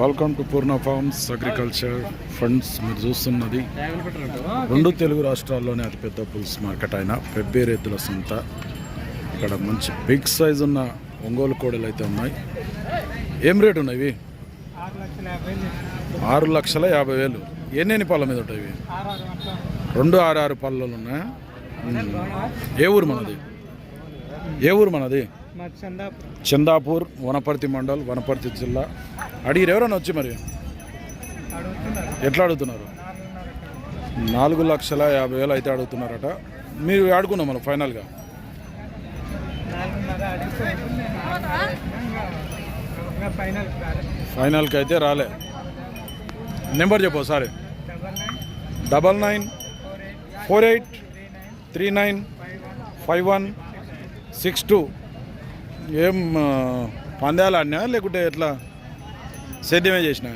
Welcome to Purna farms agriculture funds మీరు చూస్తున్నది రెండు తెలుగు రాష్ట్రాల్లోనే అతిపెద్ద పులుసు మార్కెట్ అయిన పెబ్బే రైతుల సొంత. ఇక్కడ మంచి బిగ్ సైజ్ ఉన్న ఒంగోలు కోడలు అయితే ఉన్నాయి. ఏం రేటు ఉన్నాయి ఇవి? ఆరు లక్షల యాభై వేలు. ఆరు ఎన్నెన్ని పళ్ళ మీద ఉంటాయి ఇవి? రెండు ఆరు ఆరు పళ్ళలు ఉన్నాయా? ఏ ఊరు మనది? ఏ ఊరు మనది? చందాపురం. వనపర్తి మండల్ వనపర్తి జిల్లా. అడిగిరు ఎవరైనా వచ్చి మరి? ఎట్లా అడుగుతున్నారు నాలుగు లక్షల యాభై వేలు అయితే అడుగుతున్నారట మీరు ఆడుకున్నాం మనం ఫైనల్గా? ఫైనల్కి అయితే రాలే. నెంబర్ చెప్పు ఒకసారి. Double nine four eight three nine five one six two. ఏం పందాలు ఆడినా లేకుంటే ఎట్లా? సేద్యమే చేసినా?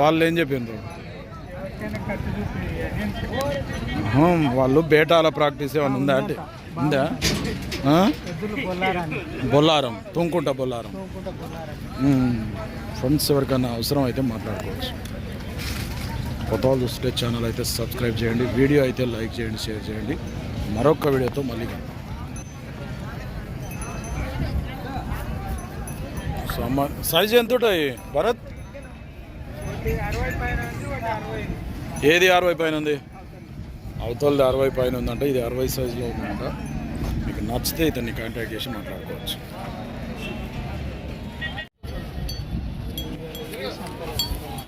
వాళ్ళు ఏం చెప్పిండ్రు వాళ్ళు బేటాల ప్రాక్టీస్ ఏమైనా ఉందా అంటే? ఉందా? బొల్లారం తుంకుంట బొల్లారం. ఫ్రెండ్స్ ఎవరికైనా అవసరం అయితే మాట్లాడుకోవచ్చు. కొత్త వాళ్ళు చూస్తే ఛానల్ అయితే సబ్స్క్రైబ్ చేయండి వీడియో అయితే లైక్ చేయండి షేర్ చేయండి. మరొక వీడియోతో మళ్ళీ సైజ్ ఎంత ఉంటాయి భరత్? ఉంది ఏది అరవై పైన ఉంది? అవతలది అరవై పైన ఉందంట ఇది అరవై సైజులో ఉందంట. మీకు నచ్చితే ఇతన్ని కాంటాక్ట్ చేసి మాట్లాడుకోవచ్చు.